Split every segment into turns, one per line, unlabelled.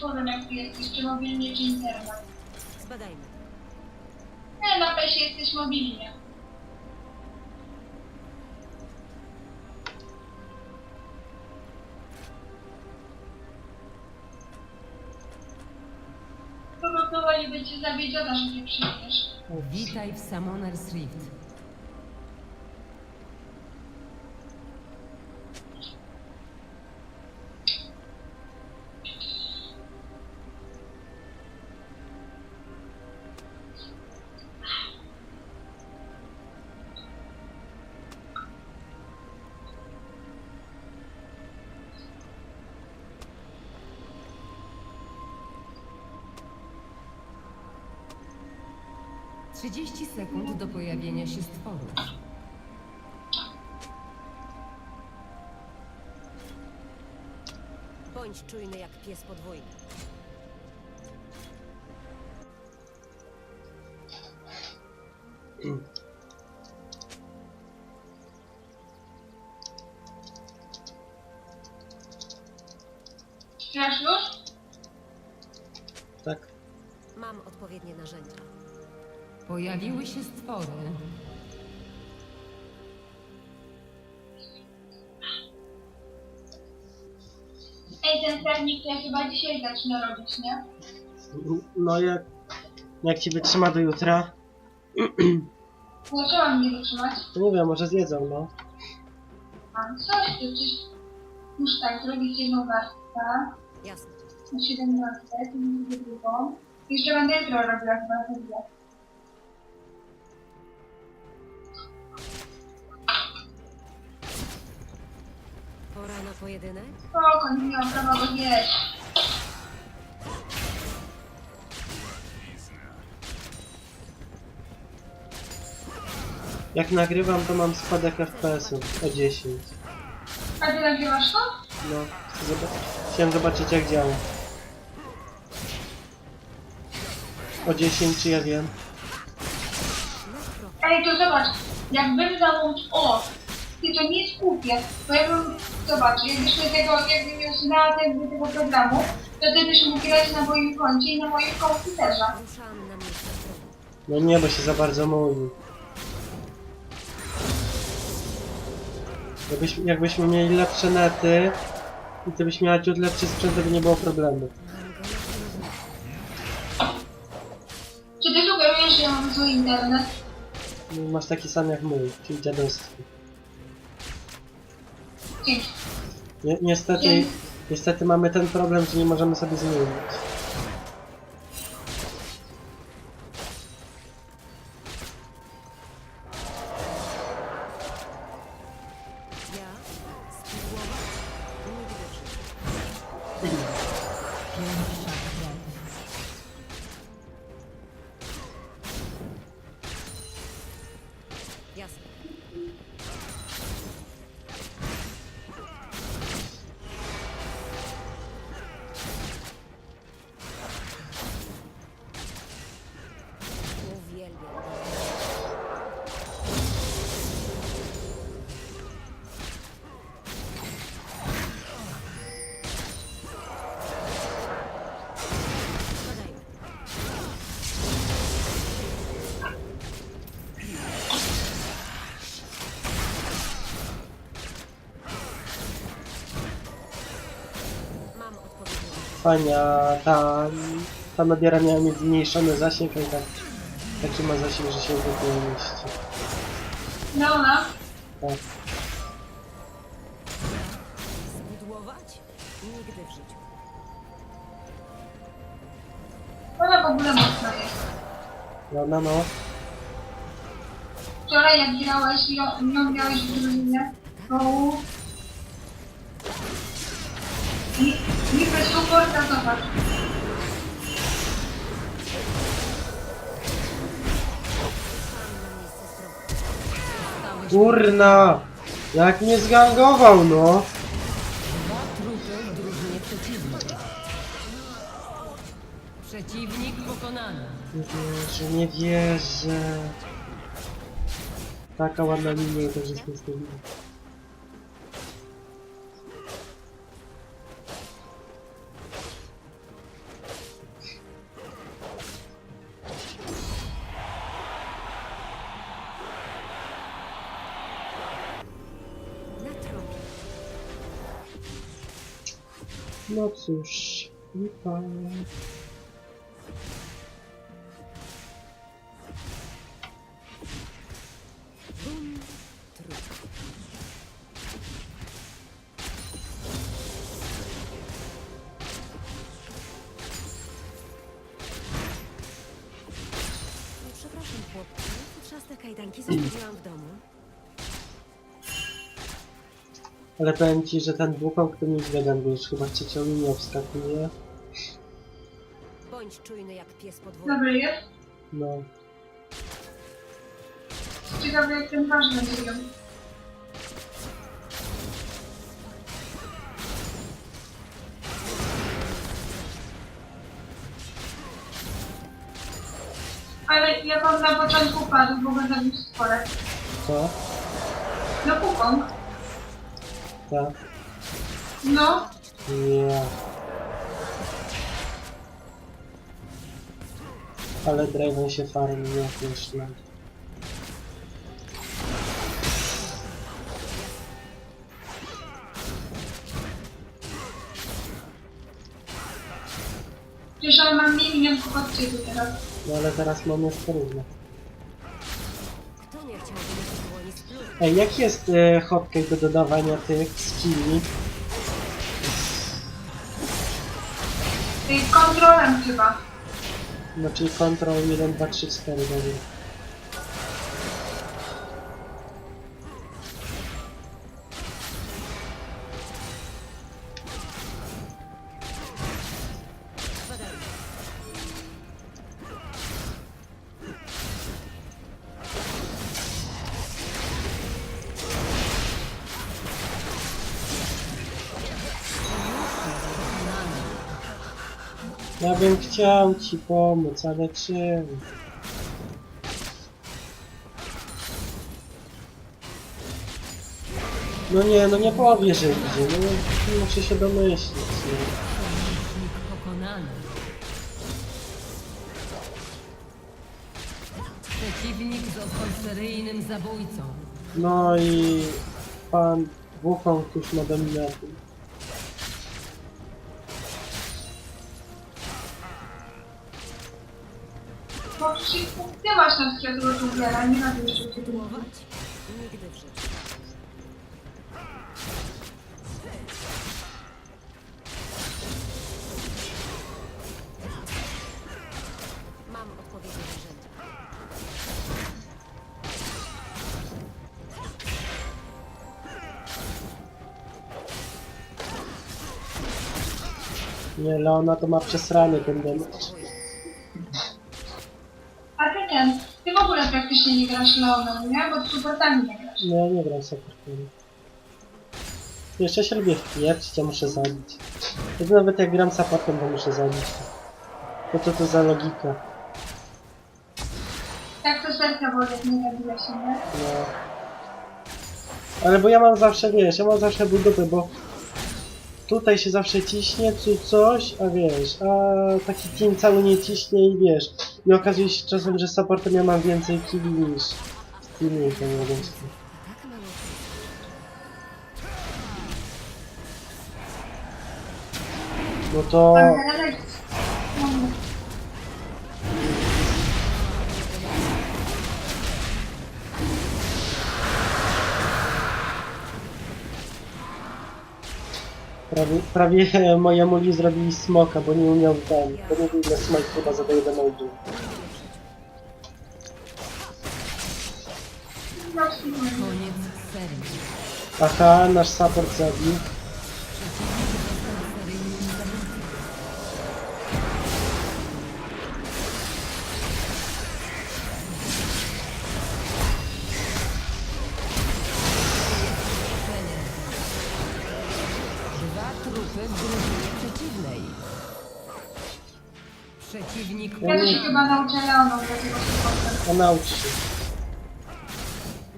powiem jak ty jesteś, czy mobilnie, czy internet.
Zbadajmy.
Nie, na pesie jesteś mobilnie. Powodowali cię zawiedziona, że nie przyjdziesz.
Witaj w Summoner's Rift. Trzydzieści sekund do pojawienia się stworu.
Bądź czujny jak pies podwójny.
Już?
Tak?
Mam odpowiednie narzędzia.
Pojawiły się stwory.
Ej, ten sernik to ja chyba dzisiaj zacznę robić, nie?
No jak, jak ci wytrzyma do jutra,
co mam nie wytrzymać?
to nie wiem, może zjedzą, no.
Mam coś, to przecież już tak, zrobić jedną warstwę,
Jasne.
na 17, tu drugie drugą. Jeszcze będę jutro robiła chyba
Pora na pojedynek?
Spoko, nie miałam prawa go jeść.
Jak nagrywam, to mam spadek FPS-ów o 10.
A ty nagrywasz to?
No, chcę zobaczyć, chciałem zobaczyć jak działa. O 10 czy ja wiem.
Ej, to zobacz, jakbym załączył... O! Ty, to nie głupie, bo jakbym... Zobacz, jakbyśmy tego, jakbym miał znała jakby tego programu, to ty byś mógł grać na moim koncie i na moim komputerze.
No nie, bo się za bardzo mówi. Jakbyś, jakbyśmy mieli lepsze nety i ty byś miała ciut lepszy sprzęt, to by nie było problemu.
Czy ty sugerujesz, że ja mam zły internet?
No, Masz taki sam jak mój, czyli dziadostwo. Ni niestety, niestety mamy ten problem, że nie możemy sobie zmienić.
Jasne. Odpowiednie narzędzia.
Fajnie, a ta, ta nabiera miała mieć zmniejszony zasięg, a i tak taki ma zasięg, że się w ogóle nie mieści.
No, ona?
Tak.
Spudłować? Nigdy w życiu.
Ona w ogóle mocna jest.
No, no, no.
Wczoraj jak grałeś i ją, ją miałeś w drużynie, to... I, i bez zobacz.
Stron.
Kurna! Jak mnie zgangował, no!
Dwa trupy w drużynie przeciwnej. Przeciwnik pokonany.
Nie wierzę, nie wierzę. Taka ładna linia, to żeśmy stawili. No cóż, lipa. Ale powiem ci, że ten dwukąt to nie zwiadam, bo już chyba trzecią linię wskakuje.
Bądź czujny jak pies podwójny.
Dobry jest.
No.
Ciekawe jak ten będzie ją. Ale jak on na początku padł, bo będę mieć spore.
Co?
No kupon.
Tak?
No,
Nie. Ale Draven się farmi, jak myślę.
przecież on ma mniej minionków od ciebie teraz.
No ale teraz mamy równo.
Kto nie chciałby
Ej, jaki jest e, hotkey do dodawania tych skilli?
Tej kontrolem chyba.
No czyli Ctrl 1, 2, 3, 4 będzie.
Badajmy.
Bym chciał ci pomóc, ale czym? No nie, no nie powie, że idzie, no muszę się domyślić. No.
Sojusznik pokonany. Przeciwnik został seryjnym zabójcą.
No i pan Wukong już ma dominaty.
Masz na tego dżunglera, nie na tym, żeby cię było.
Pudłować? Nigdy w życiu. Mam odpowiednie narzędzia.
Nie, Leona to ma przesrany ten damage.
Praktycznie nie grasz Leonem, nie? Bo z supportami nie grasz.
No ja nie gram supportami. Jeszcze się lubię wpieprzyć, ja muszę zabić. Więc nawet jak gram supportem, to muszę zabić. To co to za logika?
Tak to serca boli, jak nie zabija się, nie?
No. Ale bo ja mam zawsze, wiesz, ja mam zawsze dupy, bo tutaj się zawsze ciśnie, tu coś, a wiesz, a taki team cały nie ciśnie i wiesz. I okazuje się czasem, że z supportem ja mam więcej killi niż z.
Tak mało
No to... Prawie, prawie mojemu Li zrobili smoka, bo nie umiał ten, bo nie wiem ile smite chyba zadaje damage'u.
Koniec serii.
Aha, nasz support zabił.
Trupy w drużynie przeciwnej. Przeciwnik
Ja to się chyba nauczę Leoną do tego supportem.
A naucz się.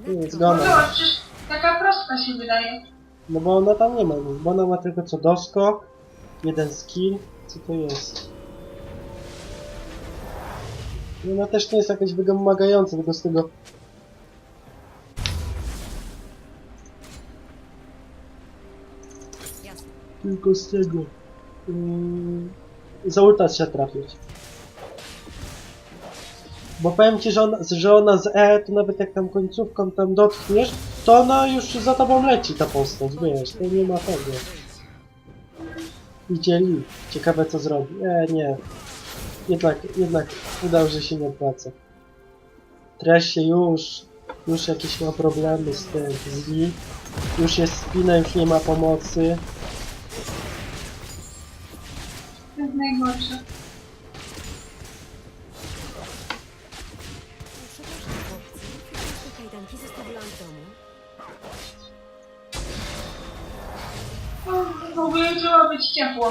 Nie,
No
zgoda.
zobacz, przecież taka prostka się wydaje.
No bo ona tam nie ma nic, bo ona ma tylko co doskok, jeden skill, co to jest? I ona też nie jest jakaś wymagająca, tylko z tego... Tylko z tego. Mm, za ulta trzeba trafić. Bo powiem ci, że ona, że ona z E, to nawet jak tam końcówką tam dotkniesz, to ona już za tobą leci ta postać, wiesz, to nie ma tego. Idzie Lee. Ciekawe co zrobi. E, nie. Jednak, jednak udał, że się nie opłaca. Trash się już, już jakieś ma problemy z tym, z Lee. Już jest spina, już nie ma pomocy.
Najgorsze.
Przepraszam, chłopcy. Futrzaste kajdanki zostawiłam w domu.
O, W ogóle trzeba być ciepło.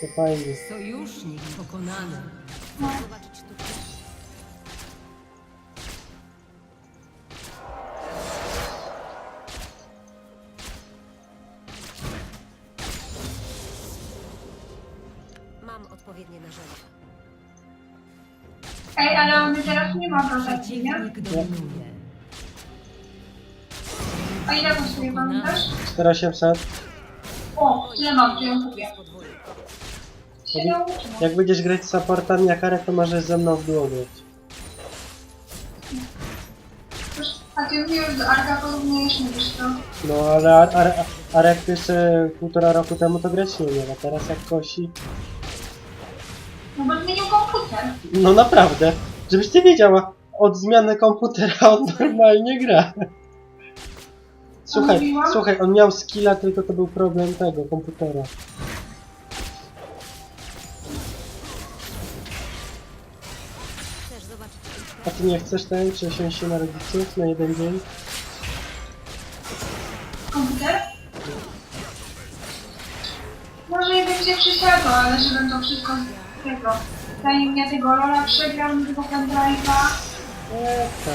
To fajnie.
Sojusznik pokonany.
Zobaczyć
dominuje.
A ile kosztuje, pamiętasz?
4800.
O, tyle mam, to ją kupię.
Jak będziesz grać z supportami jak Arek, to możesz ze mną w duo grać.
A ty mnie już do Arka porównujesz, mówisz to?
No ale Ar Ar Arek jeszcze półtora roku temu to grać nie umiał, a teraz jak kosi...
No bo zmienił komputer.
No naprawdę, żebyś ty wiedziała, od zmiany komputera on normalnie gra. Słuchaj,
mówiła?
słuchaj, on miał skilla, tylko to był problem tego komputera.
Chcesz zobaczyć sztuczkę?
A ty nie chcesz ten, przesiąść się na rodziców na jeden dzień?
Komputer? Może i będzie przysiadło, ale żebym to wszystko z tego... Zanim ja tego Lola przegram, tego pendrive'a,
Eee, tam.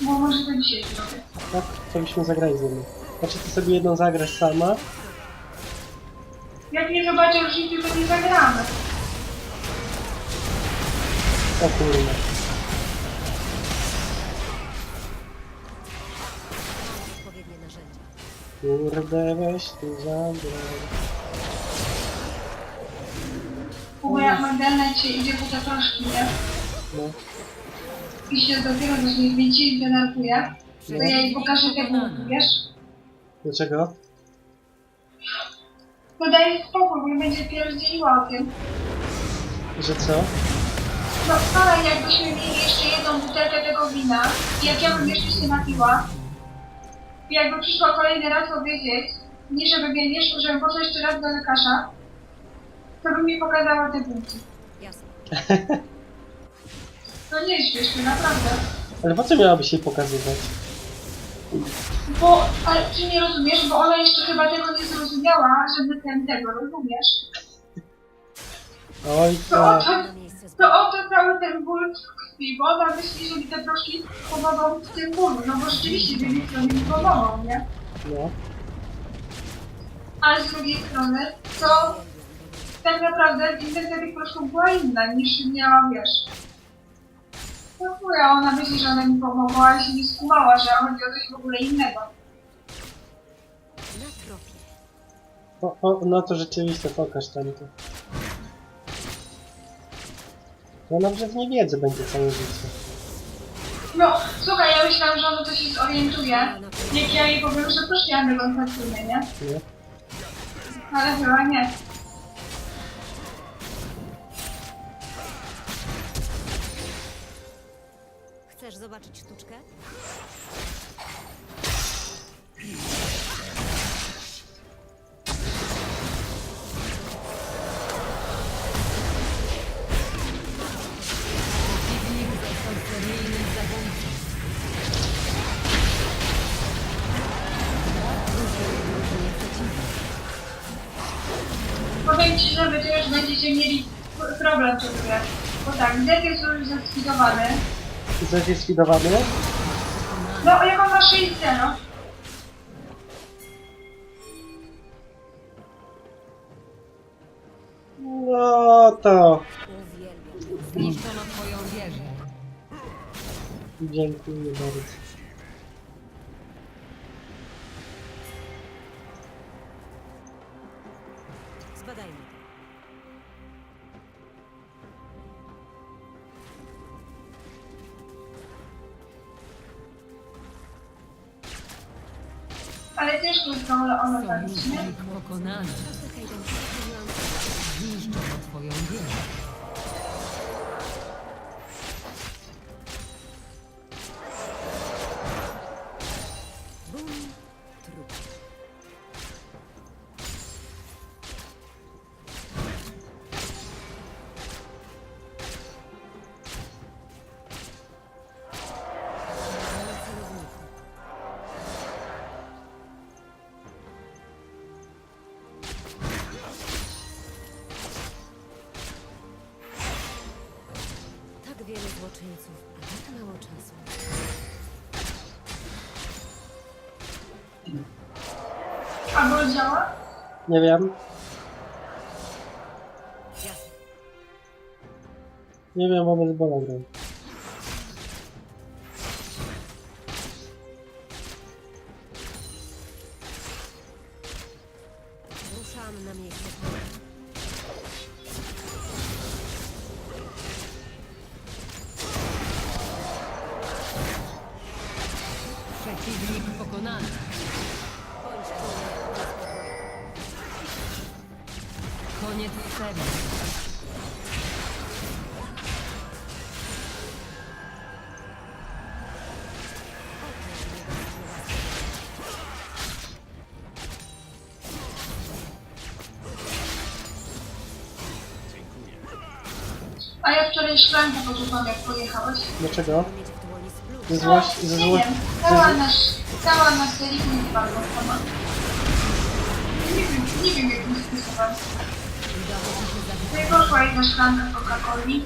bo może to dzisiaj zrobię.
Tak, to byśmy zagrali ze mną. Znaczy ty sobie jedną zagrasz sama,
Jak nie zobaczę różnicy, to nie zagramy.
o kurwa.
Odpowiednie narzędzia.
Kurde, weź tu zagraj.
Bo jak Magdalena dzisiaj idzie po te troszki, nie?
No,
I się dopiero widzi i denerwuje. To ja jej pokażę tego, wiesz?
dlaczego?
No daj mi spokój, bo nie będzie pierdzieliła o tym.
Że co?
No wczoraj jakbyśmy mieli jeszcze jedną butelkę tego wina i jak ja bym jeszcze się napiła i jakby przyszła kolejny raz powiedzieć, nie żeby mnie nie szło, żebym poszła jeszcze raz do lekarza, to by mi pokazała te punkty.
Jasne.
No nie śmiesz mnie, naprawdę.
Ale po co miałabyś jej pokazywać?
Bo, ale ty nie rozumiesz, bo ona jeszcze chyba tego nie zrozumiała, żeby ten tego, rozumiesz?
Oj,
To
tak.
oto,
Na miejsce
to oto cały ten ból w krwi, bo ona myśli, że mi te troszki pomogą w tym bólu, no bo rzeczywiście z jednej strony mi pomogą, nie?
No.
Ale z drugiej strony, to tak naprawdę intencja tych proszków była inna niż miała, wiesz. No chuja, ona myśli, że ona mi pomogła, ale się nie skumała, że chodzi o coś w ogóle innego.
Na tropie.
O, o, no to rzeczywiście, pokaż tam to. No dobrze w niewiedzy będzie całe życie.
No, słuchaj, ja myślałam, że ona to się zorientuje, jak ja jej powiem, że też miałam rekonstrukcyjne, nie?
Nie?
Ale chyba nie.
Zobaczyć sztuczkę?
Powiem ci, że już będziecie mieli problem ciągle. Bo tak, Zed jest już.
Zed jest widowany?
No, jak on ma 6 no.
No to...
Zniszczono twoją wieżę.
Dziękuję bardzo.
Ale też nie zdążę ono zabić, nie?
Pokonany.
Zmieniłam.
Zniszczono twoją wieżę.
Złoczyńców, a tak mało czasu.
A ból działa?
Nie wiem. Nie wiem, wobec Bola gram.
Pokonany.
Bądź.
Koniec serii.
A ja wczoraj szklankę poczułam jak pojechałeś.
Dlaczego? Ze złości, ze ze,
Cała na, cała na serii nie bardzo sama. Nie wiem, nie wiem jakim sposobem. Poszła jedna szklanka Coca-Coli.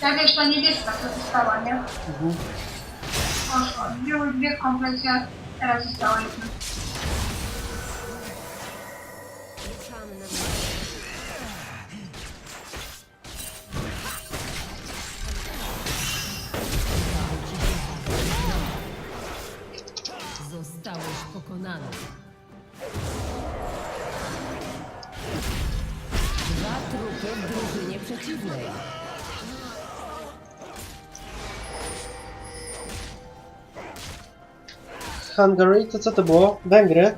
Ta wiesz, ta niebieska, co została, nie?
mhm.
Poszła. Były dwie w komplecie, teraz została jedna.
Pokonany. Dwa trupy w drużynie przeciwnej.
Hungary, to co to było? Węgry?